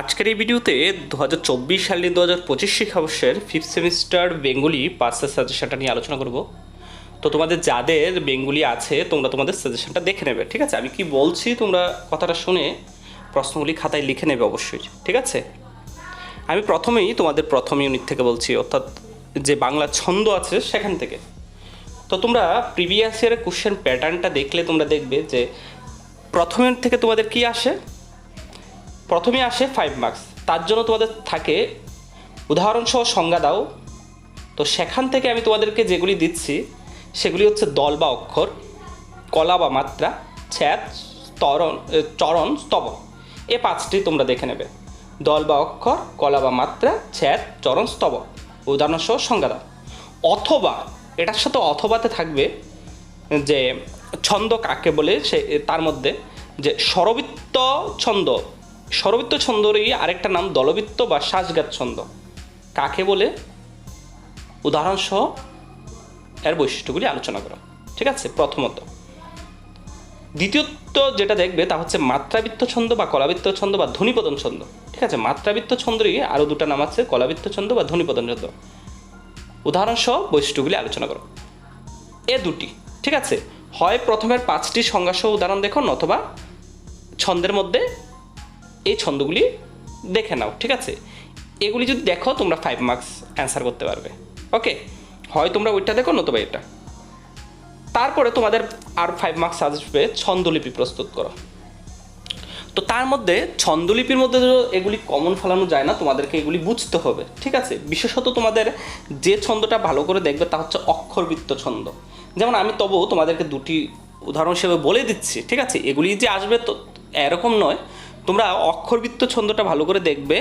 আজকের এই ভিডিওতে দু হাজার চব্বিশ সালে দু হাজার পঁচিশ শিক্ষাবর্ষের ফিফথ সেমিস্টার বেঙ্গলি পাসের সাজেশনটা নিয়ে আলোচনা করব। তো তোমাদের যাদের বেঙ্গলি আছে, তোমরা তোমাদের সাজেশনটা দেখে নেবে, ঠিক আছে? আমি কি বলছি তোমরা কথাটা শুনে প্রশ্নগুলি খাতায় লিখে নেবে অবশ্যই, ঠিক আছে? আমি প্রথমেই তোমাদের প্রথম ইউনিট থেকে বলছি, অর্থাৎ যে বাংলা ছন্দ আছে সেখান থেকে। তো তোমরা প্রিভিয়াস ইয়ারের কোশ্চেন প্যাটার্নটা দেখলে তোমরা দেখবে যে প্রথম ইউনিট থেকে তোমাদের কি আসে? প্রথমে আসে ফাইভ মার্কস তার জন্য তোমাদের থাকে উদাহরণসহ সংজ্ঞা দাও। তো সেখান থেকে আমি তোমাদেরকে যেগুলি দিচ্ছি সেগুলি হচ্ছে দল বা অক্ষর কলা বা মাত্রা ছ্যাদ স্তরণ এ, চরণ স্তব এ পাঁচটি তোমরা দেখে নেবে। দল বা অক্ষর কলা বা মাত্রা ছ্যাদ চরণ স্তব উদাহরণসহ সংজ্ঞা দাও। অথবা এটার সাথে অথবাতে থাকবে যে ছন্দ কাকে বলে সে তার মধ্যে যে স্বরবৃত্ত ছন্দ স্বরবৃত্ত ছন্দরই আরেকটা নাম দলবিত্ত বা শ্বাসঘাত ছন্দ। কাকে বলে? উদাহরণসহ এর বৈশিষ্ট্যগুলি আলোচনা করো। ঠিক আছে? প্রথমত দ্বিতীয়ত যেটা দেখবে তা হচ্ছে মাত্রাবৃত্ত ছন্দ বা কলাবৃত্ত ছন্দ বা ধ্বনিপদন ছন্দ। ঠিক আছে? মাত্রাবৃত্ত ছন্দেরই আরও দুটো নাম আছে, কলাবৃত্ত ছন্দ বা ধ্বনিপদন ছন্দ। উদাহরণসহ বৈশিষ্ট্যগুলি আলোচনা করো। এ দুটি, ঠিক আছে? হয় প্রথমের পাঁচটি সংজ্ঞাসহ উদাহরণ দেখুন অথবা ছন্দের মধ্যে এই ছন্দগুলি দেখে নাও, ঠিক আছে? এগুলি যদি দেখো, তোমরা ফাইভ মার্কস অ্যান্সার করতে পারবে। ওকে হয় তোমরা ওইটা দেখো, নতুবা এটা। তারপরে তোমাদের আর ফাইভ মার্কস আসবে ছন্দলিপি প্রস্তুত করো। তো তার মধ্যে ছন্দলিপির মধ্যে এগুলি কমন ফেলানো যায় না, তোমাদেরকে এগুলি বুঝতে হবে, ঠিক আছে? বিশেষত তোমাদের যে ছন্দটা ভালো করে দেখবে তা হচ্ছে অক্ষরবৃত্ত ছন্দ। যেমন আমি তবুও তোমাদেরকে দুটি উদাহরণ হিসেবে বলে দিচ্ছি, ঠিক আছে? এগুলি যে আসবে তো এরকম নয় তোমরা অক্ষরবৃত্ত ছন্দটা ভালো করে দেখবে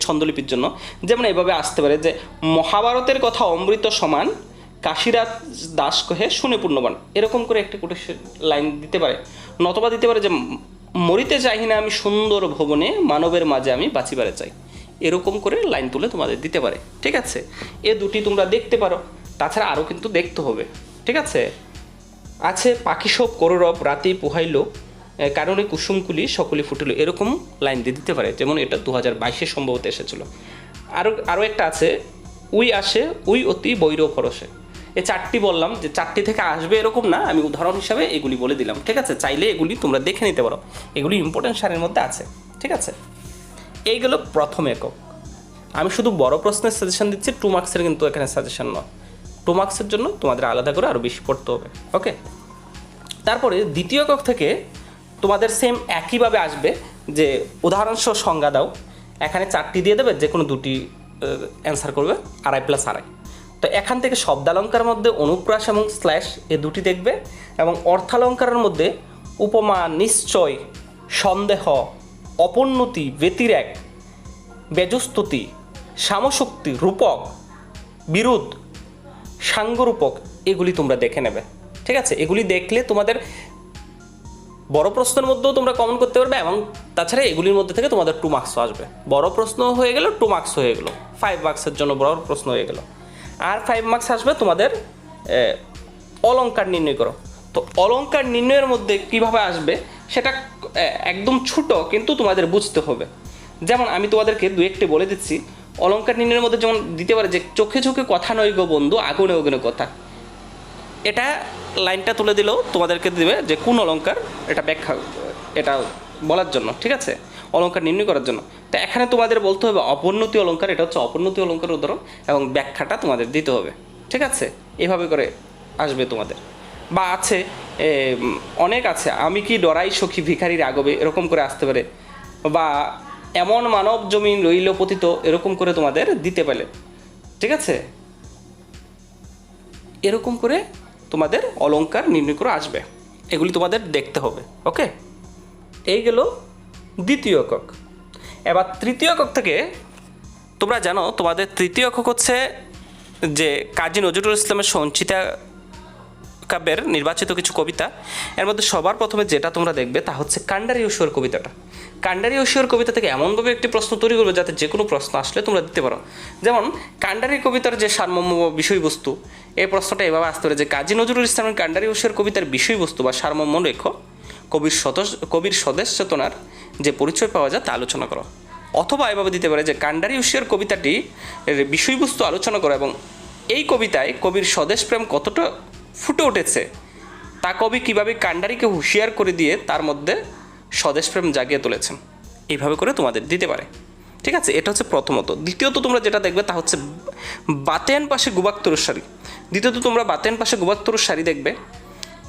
ছন্দলিপির জন্য। যেমন এভাবে আসতে পারে যে, মহাভারতের কথা অমৃত সমান, কাশীরাজ দাস কহে শুনে পূর্ণবান। এরকম করে একটা কোটেশন লাইন দিতে পারে। নতবা দিতে পারে যে, মরিতে চাহি না আমি সুন্দর ভবনে, মানবের মাঝে আমি বাঁচিবারে চাই। এরকম করে লাইন তুলে তোমাদের দিতে পারে। ঠিক আছে? এ দুটি তোমরা দেখতে পারো। তাছাড়া আরও কিন্তু দেখতে হবে। ঠিক আছে? আছে পাখি সব কররব রাতে পোহাইল। কারণে কুসুমকুলি সকলে ফুটিল। এরকম লাইন দিয়ে দিতে পারে, যেমন এটা দু হাজার বাইশে সম্ভবত এসেছিল। আরও আরও একটা আছে, উই আসে, উই অতি বৈর ফরসে এই চারটি বললাম, যে চারটি থেকে আসবে এরকম না, আমি উদাহরণ হিসাবে এগুলি বলে দিলাম, ঠিক আছে? চাইলে এগুলি তোমরা দেখে নিতে পারো। এগুলি ইম্পর্টেন্ট সারের মধ্যে আছে, ঠিক আছে? এইগুলো প্রথম একক। আমি শুধু বড় প্রশ্নের সাজেশন দিচ্ছি টু মার্কসের কিন্তু এখানে সাজেশন নয়। টু মার্কসের জন্য তোমাদের আলাদা করে আরও বেশি পড়তে হবে ওকে তারপরে দ্বিতীয় একক থেকে তোমাদের সেম একইভাবে আসবে যে উদাহরণসহ সংজ্ঞা দাও। এখানে চারটি দিয়ে দেবে, যে কোনো দুটি অ্যান্সার করবে, আড়াই প্লাস আড়াই। তো এখান থেকে শব্দালঙ্কার মধ্যে অনুপ্রাস এবং স্ল্যাশ এ দুটি দেখবে এবং অর্থালঙ্কারের মধ্যে উপমা নিশ্চয়, সন্দেহ, অপোন্নতি, ব্যতিরেক বেজস্তুতি সামশক্তি রূপক বিরুদ্ধ সাঙ্গরূপক, এগুলি তোমরা দেখে নেবে। ঠিক আছে? এগুলি দেখলে তোমাদের বড় প্রশ্নের মধ্যেও তোমরা কমন করতে পারবে এবং তাছাড়া এগুলির মধ্যে থেকে তোমাদের টু মার্কসও আসবে। বড় প্রশ্ন হয়ে গেল টু মার্কস হয়ে গেল। ফাইভ মার্কসের জন্য বড় প্রশ্ন হয়ে গেল। আর ফাইভ মার্কস আসবে তোমাদের অলঙ্কার নির্ণয় করো। তো অলঙ্কার নির্ণয়ের মধ্যে কীভাবে আসবে, সেটা একদম ছোট, কিন্তু তোমাদের বুঝতে হবে। যেমন আমি তোমাদেরকে দু একটি বলে দিচ্ছি। অলঙ্কার নির্ণয়ের মধ্যে যেমন দিতে পারে যে, চোখে চোখে কথা নয় গো বন্ধু আগুনে আগুনে কথা। এটা লাইনটা তুলে দিলেও তোমাদেরকে দেবে যে কোন অলংকার এটা ব্যাখ্যা, এটা বলার জন্য, ঠিক আছে? অলংকার নির্ণয় করার জন্য। তো এখানে তোমাদের বলতে হবে অপোন্নতি অলঙ্কার এটা হচ্ছে অপোন্নতি অলঙ্কার উদাহরণ এবং ব্যাখ্যাটা তোমাদের দিতে হবে, ঠিক আছে? এভাবে করে আসবে তোমাদের। বা আছে অনেক আছে, আমি কি ডরাই সখী ভিখারির আগবে এরকম করে আসতে পারে। বা এমন মানব জমিন রইল পতিত, এরকম করে তোমাদের দিতে পারে, ঠিক আছে? এরকম করে তোমাদের অলঙ্কার নির্ণয় করে আসবে। এগুলি তোমাদের দেখতে হবে, ওকে? এই গেল দ্বিতীয় একক। এবার তৃতীয় একক থেকে তোমরা জানো, তোমাদের তৃতীয় একক হচ্ছে যে কাজী নজরুল ইসলামের সঞ্চিতা কাব্যের নির্বাচিত কিছু কবিতা। এর মধ্যে সবার প্রথমে যেটা তোমরা দেখবে তা হচ্ছে কান্ডারি ঐশ্বর কবিতাটা। কান্ডারি ঐশ্বর কবিতা থেকে এমনভাবে একটি প্রশ্ন তৈরি করবে যাতে যে কোনো প্রশ্ন আসলে তোমরা দিতে পারো। যেমন, কান্ডারি কবিতার যে সারমর্ম বা বিষয়বস্তু এই প্রশ্নটা এভাবে আসতে পারে যে কাজী নজরুল ইসলামের কান্ডারি ঐশ্বর কবিতার বিষয়বস্তু বা সারমর্ম লেখো। কবির সদস্য কবির স্বদেশ চেতনার যে পরিচয় পাওয়া যায় তা আলোচনা করো। অথবা এভাবে দিতে পারে যে কান্ডারি হুশিয়ার কবিতাটি বিষয়বস্তু আলোচনা করো এবং এই কবিতায় কবির স্বদেশ প্রেম কতটা ফুটে উঠেছে তা কবি কীভাবে কান্ডারিকে হুঁশিয়ার করে দিয়ে তার মধ্যে স্বদেশপ্রেম জাগিয়ে তুলেছেন। এইভাবে করে তোমাদের দিতে পারে। ঠিক আছে? এটা হচ্ছে প্রথমত। দ্বিতীয়ত তোমরা যেটা দেখবে তা হচ্ছে বাতেন পাশে গুবাক্তরুর শাড়ি। দ্বিতীয়ত তোমরা বাতেন পাশে গুবাক্তরুর শাড়ি দেখবে।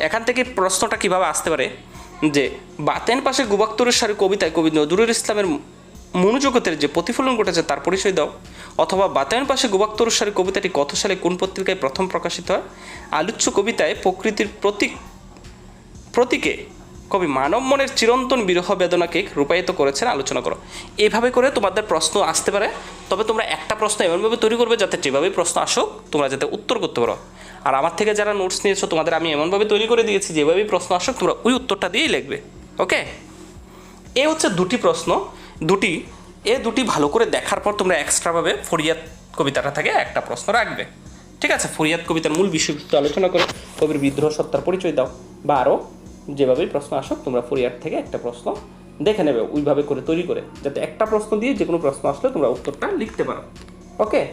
এখান থেকে প্রশ্নটা কীভাবে আসতে পারে? যে বাতেন পাশে গুবাক্তরুর সারি কবিতায় কবি নজরুল ইসলামের মনোজগতের যে প্রতিফলন ঘটেছে তার পরিচয় দাও। অথবা বাতায়ন পাশে গোবাক্তর সারি কবিতাটি কত সালে কোন পত্রিকায় প্রথম প্রকাশিত হয়? আলোচ্য কবিতায় প্রকৃতির প্রতীক প্রতীকে কবি মানব মনের চিরন্তন বিরহ বেদনাকে রূপায়িত করেছেন, আলোচনা করো। এভাবে করে তোমাদের প্রশ্ন আসতে পারে, তবে তোমরা একটা প্রশ্ন এমনভাবে তৈরি করবে যাতে যেভাবেই প্রশ্ন আসুক, তোমরা যাতে উত্তর করতে পারো। আর আমার থেকে যারা নোটস নিয়েছো, তোমাদের আমি এমনভাবে তৈরি করে দিয়েছি, যেভাবেই প্রশ্ন আসুক, তোমরা ওই উত্তরটা দিয়েই লিখবে। ওকে? এ হচ্ছে দুটি প্রশ্ন। দুটি, এ দুটি ভালো করে দেখার পর তোমরা এক্সট্রাভাবে ফরিয়াদ কবিতাটা থেকে একটা প্রশ্ন রাখবে। ঠিক আছে? ফরিয়াদ কবিতার মূল বিষয়বস্তু আলোচনা করো, কবির বিদ্রোহ সত্তার পরিচয় দাও, বা আরও যেভাবেই প্রশ্ন আসুক, তোমরা ফরিয়াদ থেকে একটা প্রশ্ন দেখে নেবে, ওইভাবে করে তৈরি করে, যাতে একটা প্রশ্ন দিয়ে যে কোনো প্রশ্ন আসলে তোমরা উত্তরটা লিখতে পারো। ওকে?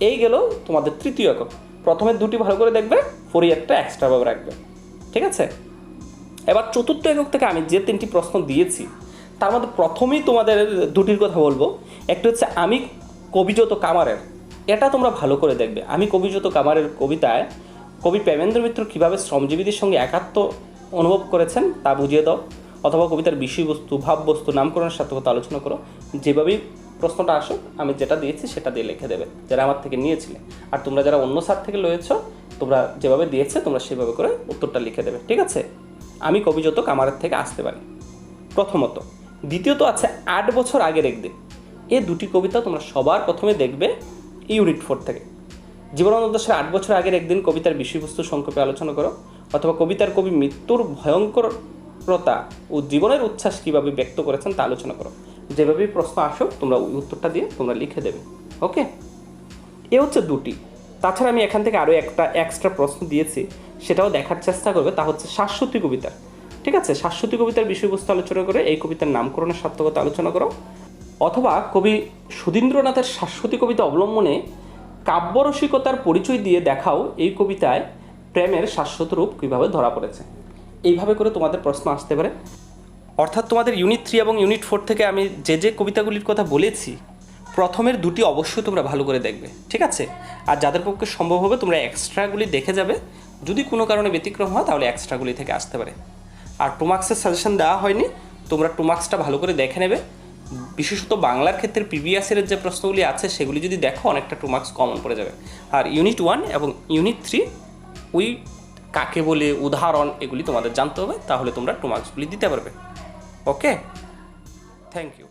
এই গেল তোমাদের তৃতীয় একক। প্রথমে দুটি ভালো করে দেখবে ফরিয়াদটা এক্সট্রাভাবে রাখবে। ঠিক আছে? এবার চতুর্থ একক থেকে আমি যে তিনটি প্রশ্ন দিয়েছি, তার মধ্যে প্রথমেই তোমাদের দুটির কথা বলব। একটা হচ্ছে আমি কবিজত কামারের। এটা তোমরা ভালো করে দেখবে। আমি কবিজত কামারের কবিতায় কবি প্রেমেন্দ্র মিত্র কীভাবে শ্রমজীবীদের সঙ্গে একাত্ম অনুভব করেছেন তা বুঝিয়ে দাও। অথবা কবিতার বিষয়বস্তু, ভাববস্তু, নামকরণের সার্থকতা আলোচনা করো। যেভাবেই প্রশ্নটা আসুক আমি যেটা দিয়েছি সেটা দিয়ে লিখে দেবে। যারা আমার থেকে নিয়েছিলে। আর তোমরা যারা অন্য সার থেকে লয়েছ, তোমরা যেভাবে দিয়েছে, তোমরা সেভাবে করে উত্তরটা লিখে দেবে। ঠিক আছে? আমি কবিজত কামারের থেকে আসতে পারি। প্রথমত, দ্বিতীয়ত আছে আট বছর আগের একদিন। এই দুটি কবিতা তোমরা সবার প্রথমে দেখবে ইউনিট ফোর থেকে। জীবনানন্দ দাশের আট বছর আগের একদিন কবিতার বিষয়বস্তু সংক্ষেপে আলোচনা করো। অথবা কবিতার কবি মৃত্যুর ভয়ঙ্করতা ও জীবনের উচ্ছ্বাস কীভাবে ব্যক্ত করেছেন তা আলোচনা করো। যেভাবেই প্রশ্ন আসুক, তোমরা উত্তরটা দিয়ে তোমরা লিখে দেবে। ওকে? এ হচ্ছে দুটি। তাছাড়া আমি এখান থেকে আরও একটা এক্সট্রা প্রশ্ন দিয়েছি, সেটাও দেখার চেষ্টা করবে। তা হচ্ছে শাশ্বতী কবিতা ঠিক আছে? শাশ্বতী কবিতার বিষয়বস্তু আলোচনা করে এই কবিতার নামকরণের সার্থকতা আলোচনা করো। অথবা কবি সুধীন্দ্রনাথের শাশ্বতী কবিতা অবলম্বনে কাব্যরসিকতার পরিচয় দিয়ে দেখাও এই কবিতায় প্রেমের শাশ্বত রূপ কীভাবে ধরা পড়েছে? এইভাবে করে তোমাদের প্রশ্ন আসতে পারে। অর্থাৎ তোমাদের ইউনিট থ্রি এবং ইউনিট ফোর থেকে আমি যে যে কবিতাগুলির কথা বলেছি, প্রথমের দুটি অবশ্যই তোমরা ভালো করে দেখবে, ঠিক আছে? আর যাদের পক্ষে সম্ভব হবে, তোমরা এক্সট্রাগুলি দেখে যাবে। যদি কোনো কারণে ব্যতিক্রম হয়, তাহলে এক্সট্রাগুলি থেকে আসতে পারে। আর টুমার্ক্সের সাজেশন দেওয়া হয়নি, তোমরা টুমার্ক্সটা ভালো করে দেখে নেবে। বিশেষত বাংলার ক্ষেত্রে প্রিভিয়াসের যে প্রশ্নগুলি আছে, সেগুলি যদি দেখো, অনেকটা টুমার্ক্স কমন পড়ে যাবে। আর ইউনিট ওয়ান এবং ইউনিট থ্রি ওই কাকে বলে উদাহরণ এগুলি তোমাদের জানতে হবে, তাহলে তোমরা টুমার্ক্সগুলি দিতে পারবে। Okay thank you